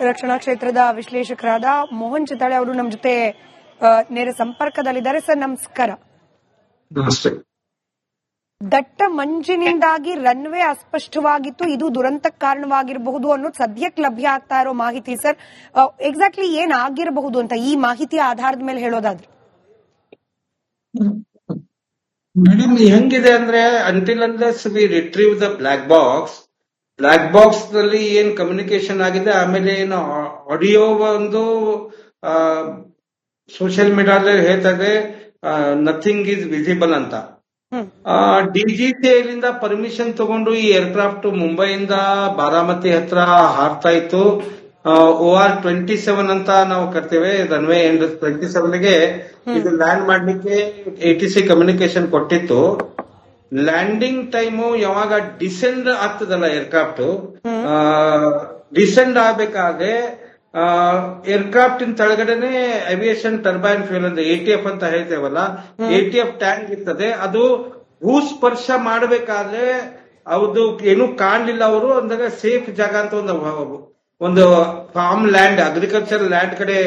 ರಕ್ಷಣಾ ಕ್ಷೇತ್ರದ ವಿಶ್ಲೇಷಕರಾದ ಮೋಹನ್ ಚಿತಾಳೆ ಅವರು ನಮ್ಮ ಜೊತೆ ನೇರ ಸಂಪರ್ಕದಲ್ಲಿದ್ದಾರೆ. ಸರ್ ನಮಸ್ಕಾರ. ನಮಸ್ತೆ. ದಟ್ಟ ಮಂಜಿನಿಂದಾಗಿ ರನ್ವೇ ಅಸ್ಪಷ್ಟವಾಗಿತ್ತು. ಇದು ದುರಂತಕ್ಕೆ ಕಾರಣವಾಗಿರಬಹುದು ಅನ್ನೋದು ಸದ್ಯಕ್ಕೆ ಲಭ್ಯ ಆಗ್ತಾ ಇರೋ ಮಾಹಿತಿ ಸರ್. ಎಕ್ಸಾಕ್ಟ್ಲಿ ಏನ್ ಆಗಿರಬಹುದು ಅಂತ ಈ ಮಾಹಿತಿ ಆಧಾರದ ಮೇಲೆ ಹೇಳೋದಾದ್ರೆ? ಮೇಡಮ್ ಹೆಂಗಿದೆ ಅಂದ್ರೆ ಅಂಟಿಲ್ ಅಂದ್ರೆ we retrieve the black box black ಬಾಕ್ಸ್ನಲ್ಲಿ ಏನ್ ಕಮ್ಯುನಿಕೇಶನ್ ಆಗಿದೆ ಆಮೇಲೆ ಏನು ಆಡಿಯೋ ಒಂದು ಸೋಷಿಯಲ್ ಮೀಡಿಯಾದಲ್ಲಿ ಹೇಳ್ತಾರೆ ನಥಿಂಗ್ ಈಸ್ ವಿಸಿಬಲ್ ಅಂತ. ಹ್ಮ್. ಡಿಜಿಸಿ ಲಿಂದ ಪರ್ಮಿಷನ್ ತಗೊಂಡು ಈ ಏರ್ಕ್ರಾಫ್ಟ್ ಮುಂಬೈಯಿಂದ ಬಾರಾಮತಿ ಹತ್ರ ಹಾರ್ತಾ ಇತ್ತು. ಓ ಆರ್ ಟ್ವೆಂಟಿ ಸೆವೆನ್ ಅಂತ ನಾವು ಕರ್ತೇವೆ ರನ್ವೇ ಎಂಡ್ ಟ್ವೆಂಟಿ ಸೆವೆನ್ಗೆ ಇದು ಲ್ಯಾಂಡ್ ಮಾಡ್ಲಿಕ್ಕೆ ಟಿ ಸಿ ಕಮ್ಯುನಿಕೇಶನ್ ಕೊಟ್ಟಿತ್ತು. ಲ್ಯಾಂಡಿಂಗ್ ಟೈಮು ಯಾವಾಗ ಡಿಸೆಂಡ್ ಆಗ್ತದಲ್ಲ ಏರ್ಕ್ರಾಫ್ಟ್ ಡಿಸೆಂಡ್ ಆಗ್ಬೇಕಾದ್ರೆ ಏರ್ಕ್ರಾಫ್ಟ್ ಇನ್ ತಳಗಡೆನೆ ಅವಿಯೇಷನ್ ಟರ್ಬೈನ್ ಫ್ಯೂಲ್ ಅಂತ ಎ ಟಿ ಎಫ್ ಅಂತ ಹೇಳ್ತೇವಲ್ಲ ಎ ಟಿ ಎಫ್ ಟ್ಯಾಂಕ್ ಇರ್ತದೆ ಅದು ಭೂಸ್ಪರ್ಶ ಮಾಡಬೇಕಾದ್ರೆ ಅವ್ರದ್ದು ಏನು ಕಾಣಲಿಲ್ಲ ಅವರು ಅಂದಾಗ ಸೇಫ್ ಜಾಗ ಅಂತ ಒಂದು ಒಂದು ಫಾರ್ಮ್ ಲ್ಯಾಂಡ್ ಅಗ್ರಿಕಲ್ಚರ್ ಲ್ಯಾಂಡ್ ಕಡೆ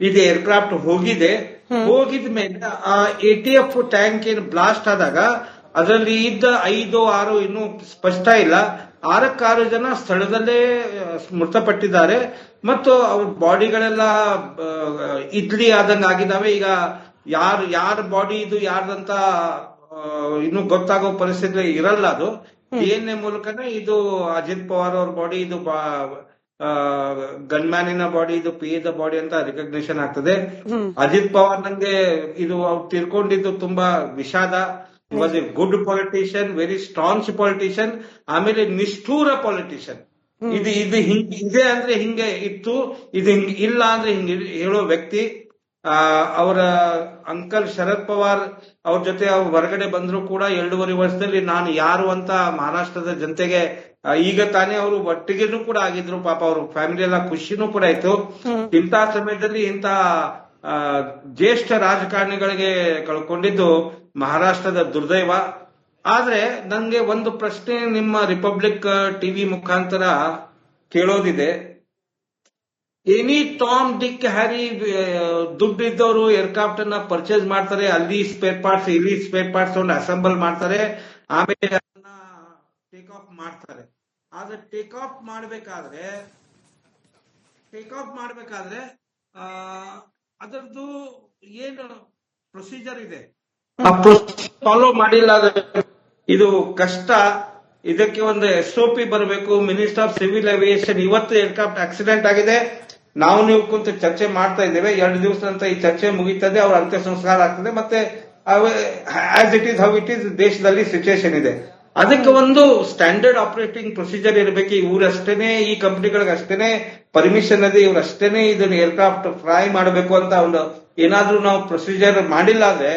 ಇದೆ ಏರ್ಕ್ರಾಫ್ಟ್ ಹೋಗಿದೆ. ಹೋಗಿದ ಮೇಲೆ ಆ ಎ ಟಿ ಎಫ್ ಟ್ಯಾಂಕ್ ಏನು ಬ್ಲಾಸ್ಟ್ ಆದಾಗ ಅದರಲ್ಲಿ ಇದ್ದ ಐದು ಆರು ಇನ್ನೂ ಸ್ಪಷ್ಟ ಇಲ್ಲ. ಆರಕ್ಕಾರು ಜನ ಸ್ಥಳದಲ್ಲೇ ಮೃತಪಟ್ಟಿದ್ದಾರೆ. ಮತ್ತು ಅವ್ರ ಬಾಡಿಗಳೆಲ್ಲ ಇಡ್ಲಿ ಆದಂಗ ಆಗಿದಾವೆ ಈಗ ಯಾರು ಯಾರ ಬಾಡಿ ಇದು ಯಾರ್ದಂತ ಇನ್ನು ಗೊತ್ತಾಗೋ ಪರಿಸ್ಥಿತಿ ಇರಲ್ಲ ಅದು. ಡಿಎನ್ಎ ಮೂಲಕನೇ ಇದು ಅಜಿತ್ ಪವಾರ್ ಅವ್ರ ಬಾಡಿ ಇದು ಗನ್ಮ್ಯಾನಿನ ಬಾಡಿ ಇದು ಪಿ ದ ಬಾಡಿ ಅಂತ ರಿಕಗ್ನಿಷನ್ ಆಗ್ತದೆ. ಅಜಿತ್ ಪವಾರ್ ನಂಗೆ ಇದು ಅವ್ರು ತಿರ್ಕೊಂಡಿದ್ದು ತುಂಬಾ ವಿಷಾದ. Was a good politician very strong politician ಆಮೇಲೆ ನಿಷ್ಠೂರ ಪಾಲಿಟಿಷಿಯನ್ ಇದು ಇದು ಹಿಂಗ್ ಇದೆ ಅಂದ್ರೆ ಹಿಂಗೆ ಇತ್ತು ಇದು ಹಿಂಗ್ ಇಲ್ಲ ಅಂದ್ರೆ ಹಿಂಗ್ ಹೇಳೋ ವ್ಯಕ್ತಿ ಆ, ಅವರ ಅಂಕಲ್ ಶರದ್ ಪವಾರ್ ಅವ್ರ ಜೊತೆ ಅವ್ರು ಹೊರಗಡೆ ಬಂದ್ರು ಕೂಡ ಎರಡೂವರೆ ವರ್ಷದಲ್ಲಿ ನಾನು ಯಾರು ಅಂತ ಮಹಾರಾಷ್ಟ್ರದ ಜನತೆಗೆ ಈಗ ತಾನೇ ಅವರು ಒಟ್ಟಿಗೆನೂ ಕೂಡ ಆಗಿದ್ರು ಪಾಪ ಅವ್ರ ಫ್ಯಾಮಿಲಿ ಎಲ್ಲ ಖುಷಿನೂ ಕೂಡ ಆಯ್ತು. ಇಂತಹ ಸಮಯದಲ್ಲಿ ಇಂತಹ ಜ್ಯೇಷ್ಠ ರಾಜಕಾರಣಿಗಳಿಗೆ ಕಳ್ಕೊಂಡಿದ್ದು ಮಹಾರಾಷ್ಟ್ರದ ದುರ್ದೈವ. ಆದ್ರೆ ನನಗೆ ಒಂದು ಪ್ರಶ್ನೆ ನಿಮ್ಮ ರಿಪಬ್ಲಿಕ್ ಟಿವಿ ಮುಖಾಂತರ ಕೇಳೋದಿದೆ. ಎನಿ ಟಾಮ್, ಡಿಕ್, ಹ್ಯಾರಿ ದುಡ್ಡು ಇದ್ದವರು ಏರ್ಕ್ರಾಫ್ಟ್ ಅನ್ನ ಪರ್ಚೇಸ್ ಮಾಡ್ತಾರೆ, ಅಲ್ಲಿ ಸ್ಪೇರ್ ಪಾರ್ಟ್ಸ್, ಇಲ್ಲಿ ಸ್ಪೇರ್ ಪಾರ್ಟ್ಸ್ ಒಂದು ಅಸೆಂಬಲ್ ಮಾಡ್ತಾರೆ, ಆಮೇಲೆ ಅದನ್ನ ಟೇಕ್ ಆಫ್ ಮಾಡ್ತಾರೆ. ಆದ್ರೆ ಟೇಕ್ ಆಫ್ ಮಾಡಬೇಕಾದ್ರೆ ಟೇಕ್ ಆಫ್ ಮಾಡಬೇಕಾದ್ರೆ ಅದರದ್ದು ಏನು ಪ್ರೊಸೀಜರ್ ಇದೆ? ಫಾಲೋ ಮಾಡಿಲ್ಲ ಇದು ಕಷ್ಟ. ಇದಕ್ಕೆ ಒಂದು ಎಸ್ ಒ ಪಿ ಬರಬೇಕು. ಮಿನಿಸ್ಟರ್ ಆಫ್ ಸಿವಿಲ್ ಏವಿಯೇಷನ್ ಇವತ್ತು ಏರ್ಕ್ರಾಫ್ಟ್ ಆಕ್ಸಿಡೆಂಟ್ ಆಗಿದೆ. ನಾವು ನೀವು ಕುಂತು ಚರ್ಚೆ ಮಾಡ್ತಾ ಇದ್ದೇವೆ. ಎರಡು ದಿವಸ ನಂತರ ಈ ಚರ್ಚೆ ಮುಗೀತದೆ. ಅವ್ರ ಅಂತ್ಯ ಸಂಸ್ಕಾರ ಆಗ್ತದೆ. ಮತ್ತೆ as it is how it is ದೇಶದಲ್ಲಿ ಸಿಚುಯೇಷನ್ ಇದೆ. ಅದಕ್ಕೆ ಒಂದು ಸ್ಟ್ಯಾಂಡರ್ಡ್ ಆಪರೇಟಿಂಗ್ ಪ್ರೊಸೀಜರ್ ಇರಬೇಕು. ಇವರಷ್ಟೇನೆ ಈ ಕಂಪ್ನಿಗಳಿಗೆ ಅಷ್ಟೇನೆ ಪರ್ಮಿಷನ್ ಇದೆ ಇವ್ರಷ್ಟೇನೆ ಇದನ್ನ ಏರ್ಕ್ರಾಫ್ಟ್ ಫ್ರೈ ಮಾಡಬೇಕು ಅಂತ ಒಂದು ಏನಾದ್ರೂ ನಾವು ಪ್ರೊಸೀಜರ್ ಮಾಡಿಲ್ಲ ಅಂದ್ರೆ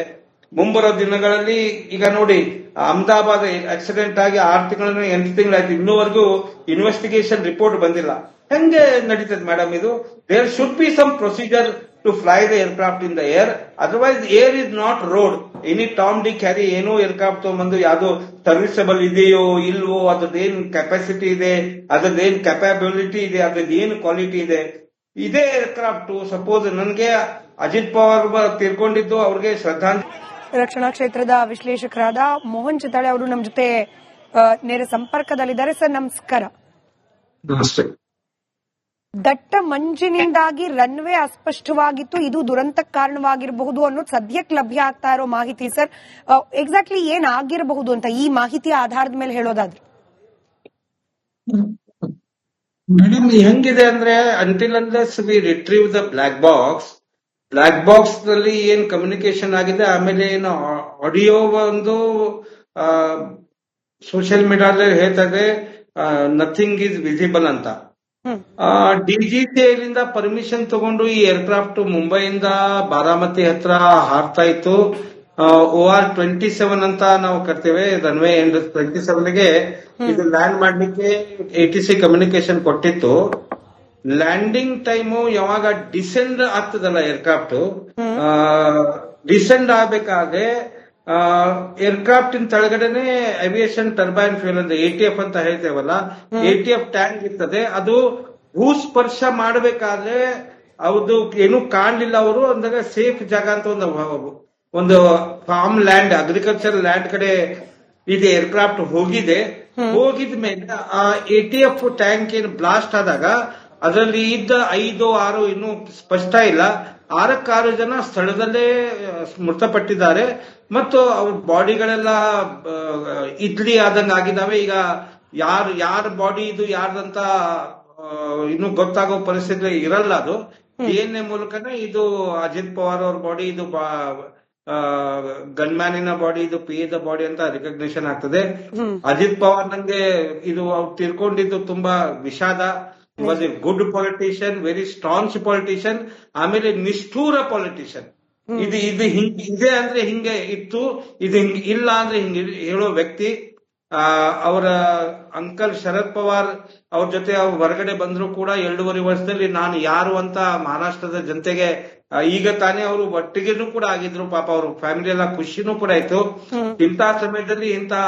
ಮುಂಬರೋ ದಿನಗಳಲ್ಲಿ, ಈಗ ನೋಡಿ, ಅಹಮದಾಬಾದ್ ಆಕ್ಸಿಡೆಂಟ್ ಆಗಿ ಆರು ತಿಂಗಳ ಎಂಟು ತಿಂಗಳಾಯ್ತು. ಇನ್ನೂವರೆಗೂ ಇನ್ವೆಸ್ಟಿಗೇಷನ್ ರಿಪೋರ್ಟ್ ಬಂದಿಲ್ಲ. ಹೆಂಗೆ ನಡೀತದೆ ಮೇಡಮ್ ಇದು? There should be some procedure to fly the aircraft in the air otherwise air is not road any Tom Dick Harry ಏನೋ ಏರ್ಕ್ರಾಫ್ಟ್ ತಗೊಂಬಂದು ಯಾವ್ದು ಸರ್ವಿಸಬಲ್ ಇದೆಯೋ, ಇಲ್ವೋ, ಅದ್ರದ್ದೇನ್ ಕೆಪಾಸಿಟಿ ಇದೆ, ಅದ್ರದ್ದೇನ್ ಕೆಪಾಬಿಲಿಟಿ ಇದೆ ಅದ್ರದ್ದು ಏನು ಕ್ವಾಲಿಟಿ ಇದೆ. ಇದೇ ಏರ್ಕ್ರಾಫ್ಟ್ ಸಪೋಸ್ ನನ್ಗೆ ಅಜಿತ್ ಪವಾರ್ ತೀರ್ಕೊಂಡಿದ್ದು, ಅವ್ರಿಗೆ ಶ್ರದ್ಧಾಂಜಲಿ. ರಕ್ಷಣಾ ಕ್ಷೇತ್ರದ ವಿಶ್ಲೇಷಕರಾದ ಮೋಹನ್ ಚಿತಾಳೆ ಅವರು ನಮ್ಮ ಜೊತೆ ನೇರ ಸಂಪರ್ಕದಲ್ಲಿದ್ದಾರೆ. ಸರ್ ನಮಸ್ಕಾರ. ನಮಸ್ತೆ. ದಟ್ಟ ಮಂಜಿನಿಂದಾಗಿ ರನ್ವೇ ಅಸ್ಪಷ್ಟವಾಗಿತ್ತು. ಇದು ದುರಂತಕ್ಕೆ ಕಾರಣವಾಗಿರಬಹುದು ಅನ್ನೋದು ಸದ್ಯಕ್ಕೆ ಲಭ್ಯ ಆಗ್ತಾ ಇರೋ ಮಾಹಿತಿ ಸರ್. ಎಕ್ಸಾಕ್ಟ್ಲಿ ಏನ್ ಆಗಿರಬಹುದು ಅಂತ ಈ ಮಾಹಿತಿ ಆಧಾರದ ಮೇಲೆ ಹೇಳೋದಾದ್ರೆ? ಮೇಡಮ್ ಹೆಂಗಿದೆ ಅಂದ್ರೆ until unless we retrieve the black box black ಬಾಕ್ಸ್ನಲ್ಲಿ ಏನ್ ಕಮ್ಯುನಿಕೇಶನ್ ಆಗಿದೆ ಆಮೇಲೆ ಏನು ಆಡಿಯೋ ಒಂದು ಸೋಷಿಯಲ್ ಮೀಡಿಯಾದಲ್ಲಿ ಹೇಳ್ತಾರೆ ನಥಿಂಗ್ ಈಸ್ ವಿಸಿಬಲ್ ಅಂತ. ಆ ಡಿಜಿಸಿ ಲಿಂದ ಪರ್ಮಿಷನ್ ತಗೊಂಡು ಈ ಏರ್ಕ್ರಾಫ್ಟ್ ಮುಂಬೈಯಿಂದ ಬಾರಾಮತಿ ಹತ್ರ ಹಾರ್ತಾ ಇತ್ತು. ಓ ಆರ್ ಟ್ವೆಂಟಿ ಸೆವೆನ್ ಅಂತ ನಾವು ಕರ್ತೇವೆ ರನ್ವೇ ಟ್ವೆಂಟಿ ಸೆವೆನ್ಗೆ. ಇದು ಲ್ಯಾಂಡ್ ಮಾಡ್ಲಿಕ್ಕೆ ಟಿ ಸಿ ಕಮ್ಯುನಿಕೇಶನ್ ಕೊಟ್ಟಿತ್ತು. ಲ್ಯಾಂಡಿಂಗ್ ಟೈಮು ಯಾವಾಗ ಡಿಸೆಂಡ್ ಆಗ್ತದಲ್ಲ ಏರ್ಕ್ರಾಫ್ಟ್ ಡಿಸೆಂಡ್ ಆಗ್ಬೇಕಾದ್ರೆ ಏರ್ಕ್ರಾಫ್ಟ್ ಇನ್ ತಳಗಡೆನೆ ಏವಿಯೇಷನ್ ಟರ್ಬೈನ್ ಫ್ಯೂಲ್ ಅಂತ ಎ ಟಿ ಎಫ್ ಅಂತ ಹೇಳ್ತೇವಲ್ಲ ಎ ಟಿ ಎಫ್ ಟ್ಯಾಂಕ್ ಇರ್ತದೆ ಅದು ಭೂ ಸ್ಪರ್ಶ ಮಾಡಬೇಕಾದ್ರೆ ಅವ್ರದ್ದು ಏನು ಕಾಣ್ಲಿಲ್ಲ ಅವರು ಅಂದಾಗ ಸೇಫ್ ಜಾಗ ಅಂತ ಒಂದು ಒಂದು ಫಾರ್ಮ್ ಲ್ಯಾಂಡ್ ಅಗ್ರಿಕಲ್ಚರ್ ಲ್ಯಾಂಡ್ ಕಡೆ ಇದು ಏರ್ಕ್ರಾಫ್ಟ್ ಹೋಗಿದೆ. ಹೋಗಿದ ಮೇಲೆ ಆ ಎ ಟಿ ಎಫ್ ಟ್ಯಾಂಕ್ ಏನು ಬ್ಲಾಸ್ಟ್ ಆದಾಗ ಅದರಲ್ಲಿ ಇದ್ದ ಐದು ಆರು ಇನ್ನು ಸ್ಪಷ್ಟ ಇಲ್ಲ. ಆರಕ್ಕಾರು ಜನ ಸ್ಥಳದಲ್ಲೇ ಮೃತಪಟ್ಟಿದ್ದಾರೆ. ಮತ್ತು ಅವ್ರ ಬಾಡಿಗಳೆಲ್ಲ ಇಡ್ಲಿ ಆದಂಗ ಆಗಿದಾವೆ ಈಗ ಯಾರು ಯಾರ ಬಾಡಿ ಇದು ಯಾರ್ದಂತ ಇನ್ನು ಗೊತ್ತಾಗೋ ಪರಿಸ್ಥಿತಿ ಇರಲ್ಲ ಅದು. ಡಿಎನ್ಎ ಮೂಲಕನೇ ಇದು ಅಜಿತ್ ಪವಾರ್ ಅವ್ರ ಬಾಡಿ ಇದು ಗನ್ಮ್ಯಾನಿನ ಬಾಡಿ ಇದು ಪಿ ಬಾಡಿ ಅಂತ ರಿಕಗ್ನಿಷನ್ ಆಗ್ತದೆ. ಅಜಿತ್ ಪವಾರ್ ನಂಗೆ ಇದು ಅವ್ರು ತಿರ್ಕೊಂಡಿದ್ದು ತುಂಬಾ ವಿಷಾದ. Was a good politician very strong politician ಆಮೇಲೆ ನಿಷ್ಠೂರ ಪಾಲಿಟಿಷಿಯನ್ ಇದು ಇದು ಹಿಂಗ್ ಇದೆ ಅಂದ್ರೆ ಹಿಂಗೆ ಇತ್ತು ಇದು ಹಿಂಗ್ ಇಲ್ಲ ಅಂದ್ರೆ ಹಿಂಗ್ ಹೇಳೋ ವ್ಯಕ್ತಿ ಆ, ಅವರ ಅಂಕಲ್ ಶರದ್ ಪವಾರ್ ಅವ್ರ ಜೊತೆ ಅವ್ರು ಹೊರಗಡೆ ಬಂದ್ರು ಕೂಡ ಎರಡೂವರೆ ವರ್ಷದಲ್ಲಿ ನಾನು ಯಾರು ಅಂತ ಮಹಾರಾಷ್ಟ್ರದ ಜನತೆಗೆ ಈಗ ತಾನೇ ಅವರು ಒಟ್ಟಿಗೆನೂ ಕೂಡ ಆಗಿದ್ರು ಪಾಪ ಅವ್ರ ಫ್ಯಾಮಿಲಿ ಎಲ್ಲ ಖುಷಿನೂ ಕೂಡ ಆಯ್ತು. ಇಂತಹ ಸಮಯದಲ್ಲಿ ಆ,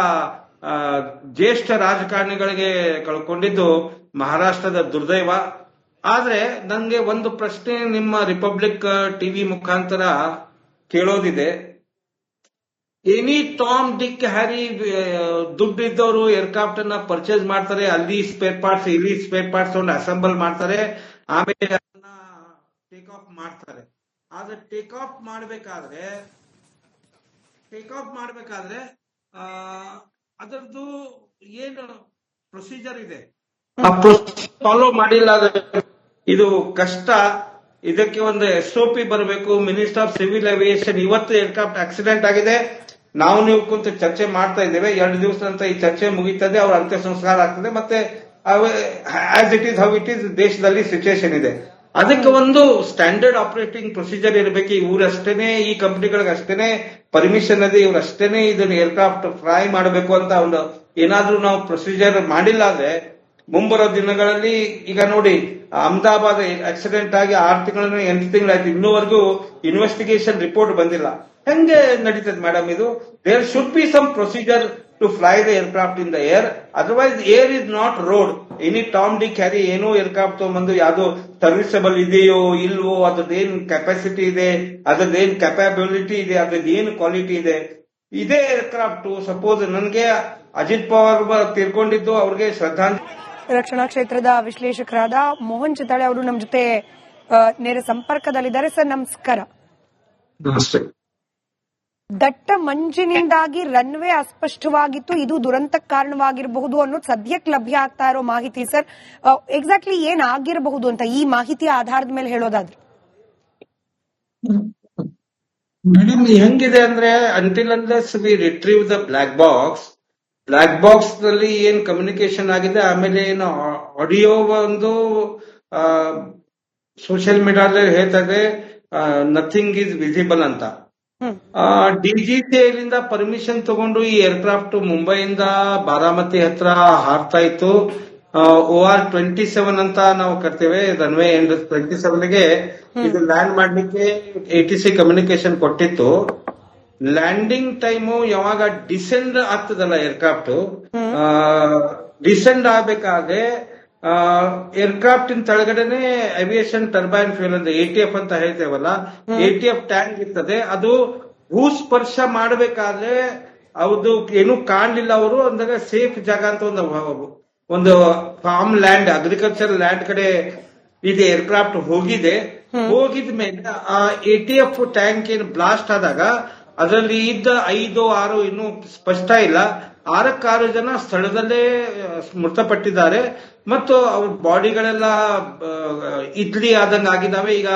ಜ್ಯೇಷ್ಠ ರಾಜಕಾರಣಿಗಳಿಗೆ ಕಳ್ಕೊಂಡಿದ್ದು ಮಹಾರಾಷ್ಟ್ರದ ದುರ್ದೈವ. ಆದ್ರೆ ನನಗೆ ಒಂದು ಪ್ರಶ್ನೆ ನಿಮ್ಮ ರಿಪಬ್ಲಿಕ್ ಟಿವಿ ಮುಖಾಂತರ ಕೇಳೋದಿದೆ. ಎನಿ ಟಾಮ್, ಡಿಕ್, ಹ್ಯಾರಿ ದುಡ್ಡಿದ್ದವರು ಏರ್ಕ್ರಾಫ್ಟ್ ಅನ್ನ ಪರ್ಚೇಸ್ ಮಾಡ್ತಾರೆ, ಅಲ್ಲಿ ಸ್ಪೇರ್ ಪಾರ್ಟ್ಸ್, ಇಲ್ಲಿ ಸ್ಪೇರ್ ಪಾರ್ಟ್ಸ್ ಅಸೆಂಬಲ್ ಮಾಡ್ತಾರೆ, ಆಮೇಲೆ ಅದನ್ನ ಟೇಕ್ ಆಫ್ ಮಾಡ್ತಾರೆ. ಆದ್ರೆ ಟೇಕ್ ಆಫ್ ಮಾಡಬೇಕಾದ್ರೆ, ಟೇಕ್ ಆಫ್ ಮಾಡಬೇಕಾದ್ರೆ ಅದರದ್ದು ಏನು ಪ್ರೊಸೀಜರ್ ಇದೆ? ಆ ಫಾಲೋ ಮಾಡಿಲ್ಲ ಇದು ಕಷ್ಟ. ಇದಕ್ಕೆ ಒಂದು ಎಸ್ ಒ ಪಿ ಬರಬೇಕು. ಮಿನಿಸ್ಟರ್ ಆಫ್ ಸಿವಿಲ್ ಏವಿಯೇಷನ್ ಇವತ್ತು ಏರ್ಕ್ರಾಫ್ಟ್ ಆಕ್ಸಿಡೆಂಟ್ ಆಗಿದೆ. ನಾವು ನೀವು ಕುಂತು ಚರ್ಚೆ ಮಾಡ್ತಾ ಇದ್ದೇವೆ. ಎರಡು ದಿವಸ ಅಂತ ಈ ಚರ್ಚೆ ಮುಗೀತದೆ. ಅವ್ರ ಅಂತ್ಯ ಸಂಸ್ಕಾರ ಆಗ್ತದೆ. ಮತ್ತೆ as it is how it is ದೇಶದಲ್ಲಿ ಸಿಚುಯೇಷನ್ ಇದೆ. ಅದಕ್ಕೆ ಒಂದು ಸ್ಟ್ಯಾಂಡರ್ಡ್ ಆಪರೇಟಿಂಗ್ ಪ್ರೊಸೀಜರ್ ಇರಬೇಕು. ಇವರಷ್ಟೇನೆ ಈ ಕಂಪ್ನಿಗಳಿಗೆ ಅಷ್ಟೇನೆ ಪರ್ಮಿಷನ್ ಅದೇ, ಇವರಷ್ಟೇನೆ ಇದನ್ನ ಏರ್ಕ್ರಾಫ್ಟ್ ಫ್ರೈ ಮಾಡಬೇಕು ಅಂತ ಒಂದು ಏನಾದ್ರೂ ನಾವು ಪ್ರೊಸೀಜರ್ ಮಾಡಿಲ್ಲ ಅಂದ್ರೆ, ಮುಂಬರೋ ದಿನಗಳಲ್ಲಿ ಈಗ ನೋಡಿ, ಅಹಮದಾಬಾದ್ ಆಕ್ಸಿಡೆಂಟ್ ಆಗಿ ಆರು ತಿಂಗಳ ಎಂಟು ತಿಂಗಳಾಯ್ತು. ಇನ್ನೂವರೆಗೂ ಇನ್ವೆಸ್ಟಿಗೇಷನ್ ರಿಪೋರ್ಟ್ ಬಂದಿಲ್ಲ. ಹೆಂಗೆ ನಡೀತದೆ ಮೇಡಮ್ ಇದು? There should be some procedure to fly the aircraft in the air otherwise air is not road any Tom Dick Harry ಏನೋ ಏರ್ಕ್ರಾಫ್ಟ್ ತಗೊಂಬಂದು ಯಾವ್ದು ಸರ್ವಿಸಬಲ್ ಇದೆಯೋ ಇಲ್ವೋ ಅದ್ರದ್ದೇನ್ ಕೆಪಾಸಿಟಿ ಇದೆ ಅದ್ರದ್ದೇನ್ ಕೆಪಾಬಿಲಿಟಿ ಇದೆ ಅದ್ರದ್ದು ಏನ್ ಕ್ವಾಲಿಟಿ ಇದೆ. ಇದೇ ಏರ್ಕ್ರಾಫ್ಟ್ ಸಪೋಸ್ ನನಗೆ ಅಜಿತ್ ಪವಾರ್ ತೀರ್ಕೊಂಡಿದ್ದು ಅವ್ರಿಗೆ ಶ್ರದ್ಧಾಂಜಲಿ. ರಕ್ಷಣಾ ಕ್ಷೇತ್ರದ ವಿಶ್ಲೇಷಕರಾದ ಮೋಹನ್ ಚಿತಾಳೆ ಅವರು ನಮ್ಮ ಜೊತೆ ನೇರ ಸಂಪರ್ಕದಲ್ಲಿದ್ದಾರೆ. ಸರ್ ನಮಸ್ಕಾರ. ನಮಸ್ತೆ. ದಟ್ಟ ಮಂಜಿನಿಂದಾಗಿ ರನ್ವೇ ಅಸ್ಪಷ್ಟವಾಗಿತ್ತು. ಇದು ದುರಂತಕ್ಕೆ ಕಾರಣವಾಗಿರಬಹುದು ಅನ್ನೋದು ಸದ್ಯಕ್ಕೆ ಲಭ್ಯ ಆಗ್ತಾ ಇರೋ ಮಾಹಿತಿ, ಸರ್. ಎಕ್ಸಾಕ್ಟ್ಲಿ ಏನ್ ಆಗಿರಬಹುದು ಅಂತ ಈ ಮಾಹಿತಿ ಆಧಾರದ ಮೇಲೆ ಹೇಳೋದಾದ್ರೆ? ಮೇಡಮ್, ಹೆಂಗಿದೆ ಅಂದ್ರೆ until unless we retrieve the black box black ಬಾಕ್ಸ್ನಲ್ಲಿ ಏನ್ ಕಮ್ಯುನಿಕೇಶನ್ ಆಗಿದೆ, ಆಮೇಲೆ ಏನು ಆಡಿಯೋ ಒಂದು ಸೋಷಿಯಲ್ ಮೀಡಿಯಾದಲ್ಲಿ ಹೇಳ್ತಾ ಇದೆ ನಥಿಂಗ್ ಈಸ್ ವಿಸಿಬಲ್ ಅಂತ. ಹ್ಮ್. ಡಿಜಿಸಿಎಲಿಂದ ಪರ್ಮಿಷನ್ ತಗೊಂಡು ಈ ಏರ್ಕ್ರಾಫ್ಟ್ ಮುಂಬೈಯಿಂದ ಬಾರಾಮತಿ ಹತ್ರ ಹಾರ್ತಾ ಇತ್ತು. ಓ ಆರ್ ಟ್ವೆಂಟಿ ಸೆವೆನ್ ಅಂತ ನಾವು ಕರ್ತೇವೆ. ರನ್ವೇ ಎಂಡ್ ಟ್ವೆಂಟಿ ಸೆವೆನ್ಗೆ ಇದು ಲ್ಯಾಂಡ್ ಮಾಡ್ಲಿಕ್ಕೆ ಎ ಟಿ ಸಿ ಕಮ್ಯುನಿಕೇಶನ್ ಕೊಟ್ಟಿತ್ತು. ಲ್ಯಾಂಡಿಂಗ್ ಟೈಮು ಯಾವಾಗ ಡಿಸೆಂಡ್ ಆಗ್ತದಲ್ಲ ಏರ್ಕ್ರಾಫ್ಟ್ ಡಿಸೆಂಡ್ ಆಗ್ಬೇಕಾದ್ರೆ ಏರ್ಕ್ರಾಫ್ಟ್ ಇನ್ ತಳಗಡೆನೆ ಅವಿಯೇಷನ್ ಟರ್ಬೈನ್ ಫ್ಯೂಲ್ ಅಂತ ಎ ಟಿ ಎಫ್ ಅಂತ ಹೇಳ್ತೇವಲ್ಲ ಎ ಟಿ ಎಫ್ ಟ್ಯಾಂಕ್ ಇರ್ತದೆ. ಅದು ಭೂಸ್ಪರ್ಶ ಮಾಡಬೇಕಾದ್ರೆ ಅದು ಏನು ಕಾಣಲಿಲ್ಲ ಅವರು ಅಂದಾಗ ಸೇಫ್ ಜಾಗ ಅಂತ ಒಂದು ಒಂದು ಫಾರ್ಮ್ ಲ್ಯಾಂಡ್ ಅಗ್ರಿಕಲ್ಚರ್ ಲ್ಯಾಂಡ್ ಕಡೆ ಇದು ಏರ್ಕ್ರಾಫ್ಟ್ ಹೋಗಿದೆ. ಹೋಗಿದ ಮೇಲೆ ಆ ಎ ಟಿ ಎಫ್ ಟ್ಯಾಂಕ್ ಏನು ಬ್ಲಾಸ್ಟ್ ಆದಾಗ ಅದರಲ್ಲಿ ಇದ್ದ ಐದು ಆರು ಇನ್ನು ಸ್ಪಷ್ಟ ಇಲ್ಲ. ಆರಕ್ಕಾರು ಜನ ಸ್ಥಳದಲ್ಲೇ ಮೃತಪಟ್ಟಿದ್ದಾರೆ. ಮತ್ತು ಅವ್ರ ಬಾಡಿಗಳೆಲ್ಲ ಇಡ್ಲಿ ಆದಂಗ ಆಗಿದ್ದಾವೆ ಈಗ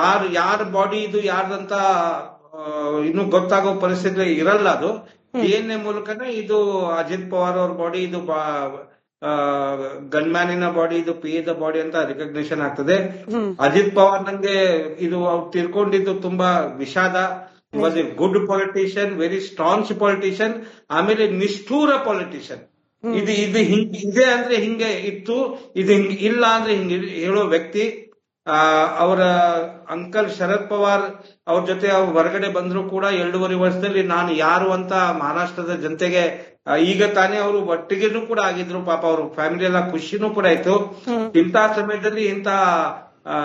ಯಾರು ಯಾರ ಬಾಡಿ ಇದು ಯಾರ್ದಂತ ಇನ್ನು ಗೊತ್ತಾಗೋ ಪರಿಸ್ಥಿತಿ ಇರಲ್ಲ ಅದು. ಡಿಎನ್ಎ ಮೂಲಕನೇ ಇದು ಅಜಿತ್ ಪವಾರ್ ಅವ್ರ ಬಾಡಿ ಇದು ಗನ್ಮ್ಯಾನಿನ ಬಾಡಿ ಇದು ಪಿ ದ ಬಾಡಿ ಅಂತ ರಿಕಗ್ನಿಷನ್ ಆಗ್ತದೆ. ಅಜಿತ್ ಪವಾರ್ ನಂಗೆ ಇದು ಅವ್ರು ತಿರ್ಕೊಂಡಿದ್ದು ತುಂಬಾ ವಿಷಾದ. Was a good politician very strong politician ಆಮೇಲೆ ನಿಷ್ಠೂರ ಪೊಲಿಟಿಷಿಯನ್ ಇದು ಇದು ಹಿಂಗ್ ಇದೆ ಅಂದ್ರೆ ಹಿಂಗೆ ಇತ್ತು ಇದು ಹಿಂಗ್ ಇಲ್ಲ ಅಂದ್ರೆ ಹಿಂಗ್ ಹೇಳೋ ವ್ಯಕ್ತಿ ಆ, ಅವರ ಅಂಕಲ್ ಶರದ್ ಪವಾರ್ ಅವ್ರ ಜೊತೆ ಅವ್ರು ಹೊರಗಡೆ ಬಂದ್ರು ಕೂಡ ಎರಡೂವರೆ ವರ್ಷದಲ್ಲಿ ನಾನು ಯಾರು ಅಂತ ಮಹಾರಾಷ್ಟ್ರದ ಜನತೆಗೆ ಈಗ ತಾನೇ ಅವರು ಒಟ್ಟಿಗೆನೂ ಕೂಡ ಆಗಿದ್ರು ಪಾಪ ಅವ್ರ ಫ್ಯಾಮಿಲಿ ಎಲ್ಲ ಖುಷಿನೂ ಕೂಡ ಆಯ್ತು. ಇಂತಹ ಸಮಯದಲ್ಲಿ ಇಂತ ಆ,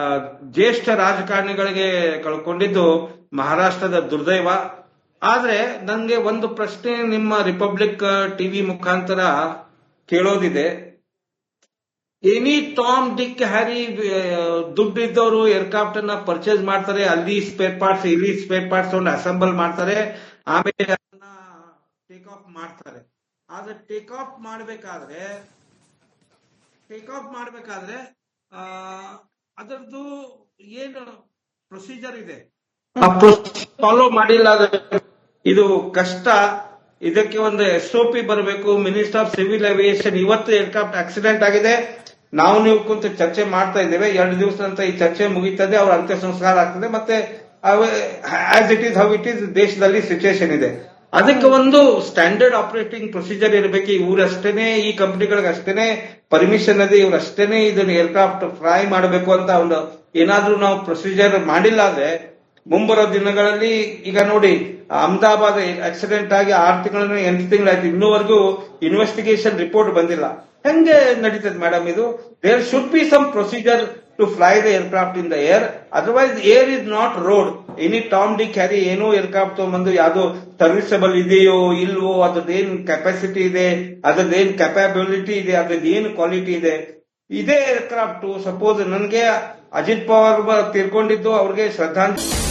ಜ್ಯೇಷ್ಠ ರಾಜಕಾರಣಿಗಳಿಗೆ ಕಳ್ಕೊಂಡಿದ್ದು ಮಹಾರಾಷ್ಟ್ರದ ದುರ್ದೈವ. ಆದ್ರೆ ನನಗೆ ಒಂದು ಪ್ರಶ್ನೆ ನಿಮ್ಮ ರಿಪಬ್ಲಿಕ್ ಟಿವಿ ಮುಖಾಂತರ ಕೇಳೋದಿದೆ. ಎನಿ ಟಾಮ್, ಡಿಕ್, ಹ್ಯಾರಿ ದುಡ್ಡು ಇದ್ದವರು ಏರ್ಕ್ರಾಫ್ಟ್ ಅನ್ನ ಪರ್ಚೇಸ್ ಮಾಡ್ತಾರೆ, ಅಲ್ಲಿ ಸ್ಪೇರ್ ಪಾರ್ಟ್ಸ್, ಇಲ್ಲಿ ಸ್ಪೇರ್ ಪಾರ್ಟ್ಸ್ ಅಸೆಂಬಲ್ ಮಾಡ್ತಾರೆ, ಆಮೇಲೆ ಅದನ್ನ ಟೇಕ್ ಆಫ್ ಮಾಡ್ತಾರೆ. ಆದ್ರೆ ಟೇಕ್ ಆಫ್ ಮಾಡಬೇಕಾದ್ರೆ, ಟೇಕ್ ಆಫ್ ಮಾಡಬೇಕಾದ್ರೆ ಅದರದ್ದು ಏನು ಪ್ರೊಸೀಜರ್ ಇದೆ? ಫಾಲೋ ಮಾಡಿಲ್ಲ ಇದು ಕಷ್ಟ. ಇದಕ್ಕೆ ಒಂದು ಎಸ್ ಒ ಪಿ ಬರಬೇಕು. ಮಿನಿಸ್ಟರ್ ಆಫ್ ಸಿವಿಲ್ ಏವಿಯೇಷನ್ ಇವತ್ತು ಏರ್ಕ್ರಾಫ್ಟ್ ಆಕ್ಸಿಡೆಂಟ್ ಆಗಿದೆ. ನಾವು ನೀವು ಕುಂತು ಚರ್ಚೆ ಮಾಡ್ತಾ ಇದ್ದೇವೆ. ಎರಡು ದಿವಸ ನಂತರ ಈ ಚರ್ಚೆ ಮುಗೀತದೆ. ಅವ್ರ ಅಂತ್ಯ ಸಂಸ್ಕಾರ ಆಗ್ತದೆ. ಮತ್ತೆ as it is how it is ದೇಶದಲ್ಲಿ ಸಿಚುಯೇಷನ್ ಇದೆ. ಅದಕ್ಕೆ ಒಂದು ಸ್ಟ್ಯಾಂಡರ್ಡ್ ಆಪರೇಟಿಂಗ್ ಪ್ರೊಸೀಜರ್ ಇರಬೇಕು. ಊರಷ್ಟೇನೆ, ಈ ಕಂಪ್ನಿಗಳಿಗೆ ಅಷ್ಟೇನೆ ಪರ್ಮಿಷನ್ ಇದೆ ಇವ್ರಷ್ಟೇನೆ ಇದನ್ನ ಏರ್ಕ್ರಾಫ್ಟ್ ಫ್ರೈ ಮಾಡಬೇಕು ಅಂತ ಒಂದು ಏನಾದ್ರೂ ನಾವು ಪ್ರೊಸೀಜರ್ ಮಾಡಿಲ್ಲ ಅಂದ್ರೆ ಮುಂಬರೋ ದಿನಗಳಲ್ಲಿ ಈಗ ನೋಡಿ, ಅಹಮದಾಬಾದ್ ಆಕ್ಸಿಡೆಂಟ್ ಆಗಿ ಆರು ತಿಂಗಳ ಎಂಟು ತಿಂಗಳಾಯ್ತು. ಇನ್ನೂವರೆಗೂ ಇನ್ವೆಸ್ಟಿಗೇಷನ್ ರಿಪೋರ್ಟ್ ಬಂದಿಲ್ಲ. ಹೆಂಗೆ ನಡೀತದೆ ಮೇಡಮ್ ಇದು? There should be some procedure to fly the aircraft in the air otherwise air is not road any Tom Dick Harry ಏನೋ ಏರ್ಕ್ರಾಫ್ಟ್ ತಗೊಂಬಂದು ಯಾವ್ದು ಸರ್ವಿಸಬಲ್ ಇದೆಯೋ ಇಲ್ವೋ, ಅದ್ರದ್ದೇನ್ ಕೆಪಾಸಿಟಿ ಇದೆ, ಅದ್ರದ್ದೇನ್ ಕೆಪಾಬಿಲಿಟಿ ಇದೆ ಅದ್ರದ್ದು ಏನ್ ಕ್ವಾಲಿಟಿ ಇದೆ. ಇದೇ ಏರ್ಕ್ರಾಫ್ಟ್ ಸಪೋಸ್ ನನಗೆ ಅಜಿತ್ ಪವಾರ್ ತೀರ್ಕೊಂಡಿದ್ದು, ಅವ್ರಿಗೆ ಶ್ರದ್ಧಾಂಜಲಿ.